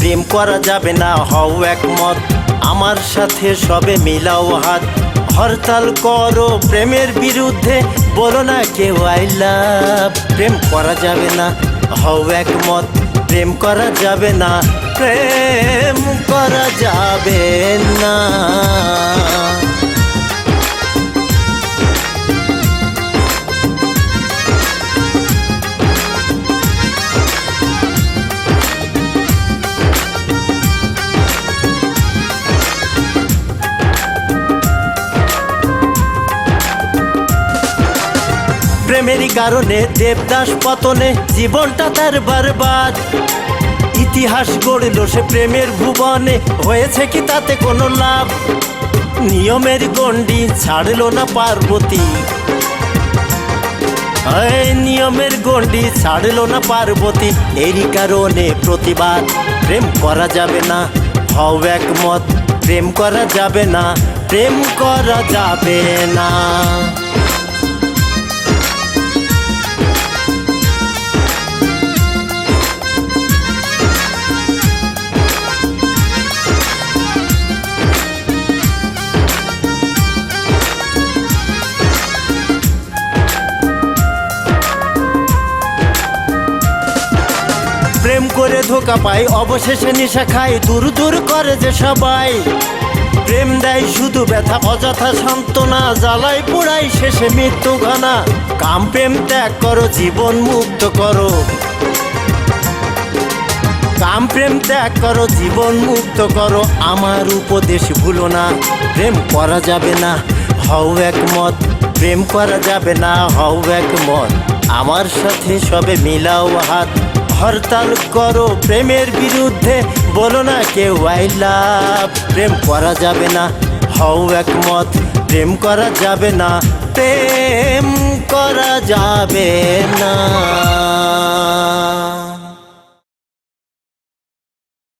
প্রেম করা যাবে না, হও একমত। আমার সাথে সবে মিলাও হাত। হরতাল করো প্রেমের বিরুদ্ধে বলো না কেউ আই লাভ প্রেম করা যাবে না, হও একমত। প্রেম করা যাবে না, প্রেম করা যাবে না। প্রেমেরই কারণে দেবদাস পতনে জীবনটা তার বরবাদ। ইতিহাস গড়ল সে প্রেমের ভুবনে, হয়েছে কি তাতে কোনো লাভ? নিয়মের গণ্ডি ছাড়লো না পার্বতী। নিয়মের গণ্ডি ছাড়লো না পার্বতী, এরই কারণে প্রতিবাদ। প্রেম করা যাবে না, হও একমত, প্রেম করা যাবে না, প্রেম করা যাবে না। করে ধোকা পাই অবশেষে নেশা খাই দূর দূর করে যে সবাই। প্রেম দেয় শুধু ব্যথা, অযথা সান্ত্বনা জ্বালাই পোড়াই শেষে মৃত্যু ঘনা। কাম প্রেম ত্যাগ করো, জীবন মুক্ত করো। কাম প্রেম ত্যাগ করো, জীবন মুক্ত করো। আমার উপদেশ ভুলো না, প্রেম করা যাবে না। হও একমত, প্রেম করা যাবে না, হও একমত। আমার সাথে সবে মিলাও হাত। হরতাল করো প্রেমের বিরুদ্ধে। বলো না কেউ, আই লাভ। প্রেম করা যাবে না। হও একমত, প্রেম করা যাবে না। প্রেম করা যাবে না।